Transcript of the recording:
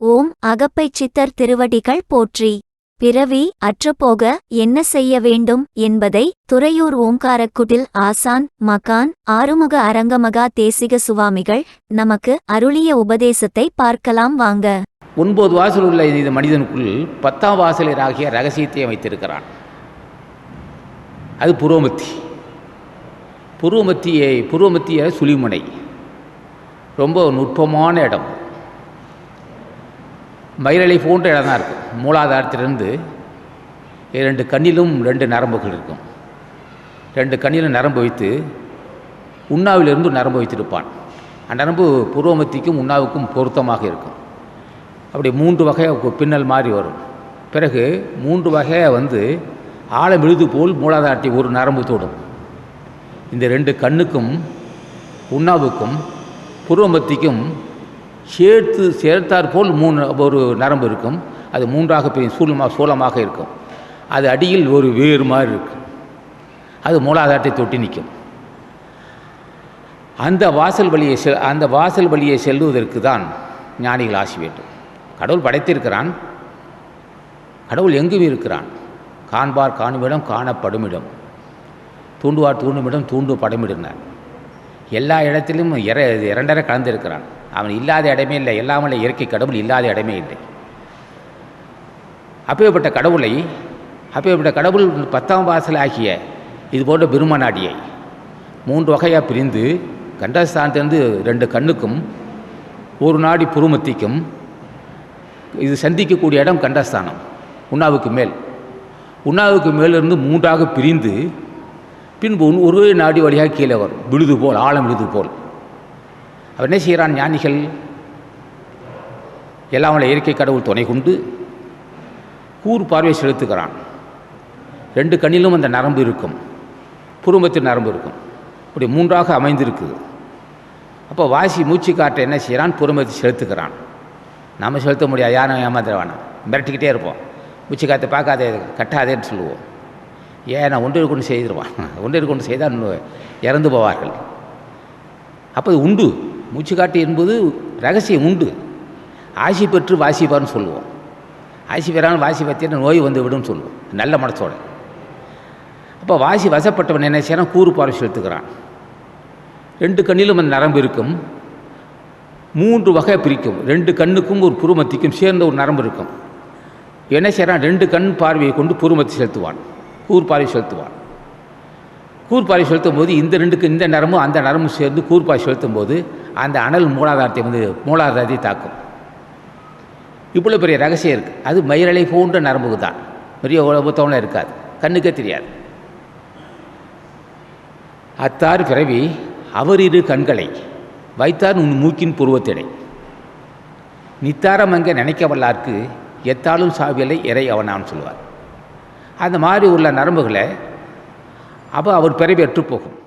ஓம் அகப்பைச் சித்தர் திருவடிகள் போற்றி. பிறவி அற்றுப்போக என்ன செய்ய வேண்டும் என்பதை துறையூர் ஓங்காரக்குடில் ஆசான் மகான் ஆறுமுக அரங்கமகா தேசிக சுவாமிகள் நமக்கு அருளிய உபதேசத்தை பார்க்கலாம் வாங்க. ஒன்பது வாசல் உள்ள இந்த மனிதனுக்குள் பத்தாம் வாசலராகிய ரகசியத்தை வைத்திருக்கிறான் அது புரோமத்தி. புருவமத்தியை புருவமத்திய சுழிமுனை. ரொம்ப நுட்பமான இடம். மயிரலை போன்ற இடம் தான் இருக்கும் மூலாதாரத்திலிருந்து ரெண்டு கண்ணிலும் ரெண்டு நரம்புகள் இருக்கும். ரெண்டு கண்ணிலும் நரம்பு வைத்து உண்ணாவிலிருந்து நரம்பு வைத்திருப்பான். அந்த நரம்பு பூர்வமத்திக்கும் உண்ணாவுக்கும் பொருத்தமாக இருக்கும். அப்படி மூன்று வகையாக பின்னல் மாதிரி வரும். பிறகு மூன்று வகையாக வந்து ஆழம் விழுது போல் மூலாதாரத்தை ஒரு நரம்பு தொடும். இந்த ரெண்டு கண்ணுக்கும் உண்ணாவுக்கும் புருவமத்திக்கும் சேர்த்து சேர்த்தாற் போல் மூணு ஒரு நரம்பு இருக்கும். அது மூன்றாக பெரிய சூலமாக சூலமாக இருக்கும். அது அடியில் ஒரு வேறு மாதிரி இருக்கும். அது மூலாதாரத்தை தொட்டி நிற்கும். அந்த வாசல் வழியை செ அந்த வாசல் வழியை செல்வதற்கு தான் ஞானிகள் ஆசி வேண்டும். கடவுள் படைத்திருக்கிறான். கடவுள் எங்கும் இருக்கிறான். காண்பார் காணுமிடம் காணப்படுமிடம். தூண்டுவார் தூண்டுமிடம் தூண்டு படமிடுனார் எல்லா இடத்திலும் இர இரண்டரை கலந்திருக்கிறான். அவன் இல்லாத இடமே இல்லை எல்லாமல்ல இயற்கை கடவுள் இல்லாத இடமே இல்லை. அப்பேற்பட்ட கடவுளை அப்பேற்பட்ட கடவுள் பத்தாம் வாசல் ஆகிய இது போன்ற பெருமநாடியை மூன்று வகையாக பிரிந்து கண்டஸ்தானத்திலிருந்து ரெண்டு கண்ணுக்கும் ஒரு நாடி புருமத்திக்கும் இது சந்திக்கக்கூடிய இடம் கண்டஸ்தானம் உண்ணாவுக்கு மேல். உண்ணாவுக்கு மேலிருந்து மூன்றாக பிரிந்து பின்பு ஒரு நாடி வழியாக கீழே வரும். விழுது போல் ஆழம் விழுது போல். அவர் என்ன செய்கிறான் ஞானிகள்? எல்லாம் உள்ள இயற்கை கடவுள் துணை கொண்டு கூர் பார்வை செலுத்துகிறான். ரெண்டு கண்ணிலும் அந்த நரம்பு இருக்கும். புருமத்தின் நரம்பு இருக்கும். இப்படி மூன்றாக அமைந்திருக்குது. அப்போ வாசி மூச்சு காற்றை என்ன செய்கிறான்? புறமத்தை செலுத்துக்கிறான் நாம் செலுத்த முடியாது. யாரும் ஏமாத்திர வேணாம் மிரட்டிக்கிட்டே இருப்போம். மூச்சு காற்றை பார்க்காதே கட்டாதேன்னு சொல்லுவோம். ஏன்னா ஒன்றை கொண்டு செய்திருவான். ஒன்றை கொண்டு செய்தால் இறந்து போவார்கள். அப்போ அது உண்டு. மூச்சு காட்டு என்பது ரகசியம் உண்டு. ஆசி பெற்று வாசிப்பார்னு சொல்லுவோம். ஆசி பெறாமல் வாசி பற்றின நோய் வந்து விடும்னு சொல்லுவோம். நல்ல மனசோட. அப்போ வாசி வசப்பட்டவன் என்ன செய்யணும் கூறு பார்வை செலுத்துக்கிறான் ரெண்டு கண்ணிலும் அந்த நரம்பு இருக்கும். மூன்று வகை பிரிக்கும். ரெண்டு கண்ணுக்கும் ஒரு புருமத்திக்கும் சேர்ந்த ஒரு நரம்பு இருக்கும். என்ன செய்கிறான் ரெண்டு கண் பார்வையை கொண்டு குருமத்தி செலுத்துவான். கூர்பாரி செலுத்துவான் கூர்பாரி செலுத்தும் போது இந்த ரெண்டுக்கு இந்த நரமும் அந்த நரம்பு சேர்ந்து கூர்பாரி செலுத்தும் போது அந்த அனல் மூலாதாரத்தை வந்து மூலாதாரத்தை தாக்கும். இவ்வளோ பெரிய ரகசியம் இருக்குது அது மயிரலை போன்ற நரம்புக்கு தான். பெரிய புத்தகம்லாம் இருக்காது. கண்ணுக்கே தெரியாது. அத்தார் பிறவி அவர் இரு கண்களை வைத்தார் உன் மூக்கின் புருவத்திடை நித்தாரம் அங்கே நினைக்க வல்லார்க்கு எத்தாலும் சாவியலை இறை அவனான்னு சொல்லுவார் அந்த மாதிரி உள்ள நரம்புகளை அப்போ அவர் பிறவி போகும்.